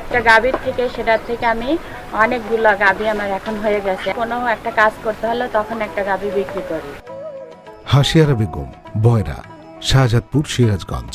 একটা গাভীর থেকে, সেটার থেকে আমি অনেকগুলো গাভী আমার এখন হয়ে গেছে। কোনো একটা কাজ করতে হলে তখন একটা গাভী বিক্রি করি। হাসিয়ারা বেগম, বয়রা, শাহজাদপুর, সিরাজগঞ্জ।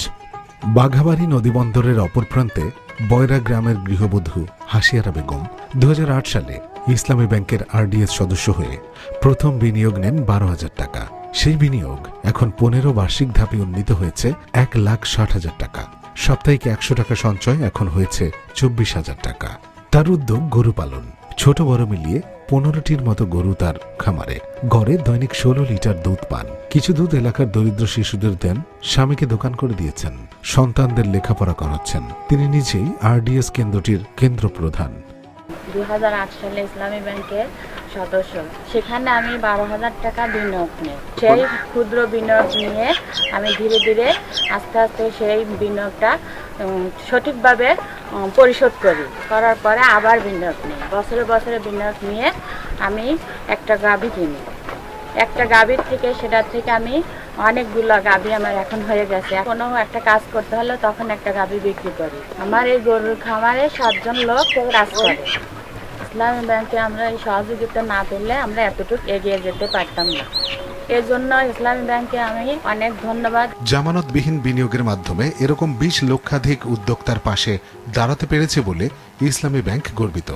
বাঘাবাড়ি নদীবন্দরের অপর প্রান্তে বয়রা গ্রামের গৃহবধূ হাসিয়ারা বেগম দু হাজার আট সালে ইসলামী ব্যাংকের আরডিএস সদস্য হয়ে প্রথম বিনিয়োগ নেন বারো হাজার টাকা। সেই বিনিয়োগ এখন পনেরো বার্ষিক ধাপে উন্নীত হয়েছে এক লাখ ষাট হাজার টাকা। সাপ্তাহিক একশো টাকা সঞ্চয় এখন হয়েছে চব্বিশ হাজার টাকা। তার উদ্যোগ গরু পালন। ছোট বড় মিলিয়ে পনেরোটির মতো গরু তার খামারে। গড়ে দৈনিক ষোলো লিটার দুধ পান। কিছু দুধ এলাকার দরিদ্র শিশুদের দেন, স্বামীকে দোকান করে দিয়েছেন। সন্তানদের লেখাপড়া করাচ্ছেন। তিনি নিজেই আরডিএস কেন্দ্রটির কেন্দ্র প্রধান দুই সালে ইসলামী সদস্য। সেখানে আমি বারো হাজার টাকা বিনিয়োগ নিই। সেই ক্ষুদ্র বিনিয়োগ নিয়ে আমি ধীরে ধীরে আস্তে আস্তে সেই বিনিয়োগটা সঠিকভাবে পরিশোধ করি। করার পরে আবার বিনিয়োগ নিই। বছরে বছরে বিনিয়োগ নিয়ে আমি একটা গাভী কিনি। একটা গাভীর থেকে, সেটার থেকে আমি অনেকগুলো গাভী আমার এখন হয়ে গেছে। কোনো একটা কাজ করতে হলে তখন একটা গাভী বিক্রি করি। আমার এই গরুর খামারে সাতজন লোক কাজ করে। ইসলামী ব্যাংকে আমরা এই সহযোগিতা না পেলে আমরা এতটুকু এগিয়ে যেতে পারতাম না। এর ইসলামী ব্যাংকে আমি অনেক ধন্যবাদ। জামানতবিহীন বিনিয়োগের মাধ্যমে এরকম বিশ লক্ষাধিক উদ্যোক্তার পাশে দাঁড়াতে পেরেছে বলে ইসলামী ব্যাংক গর্বিত।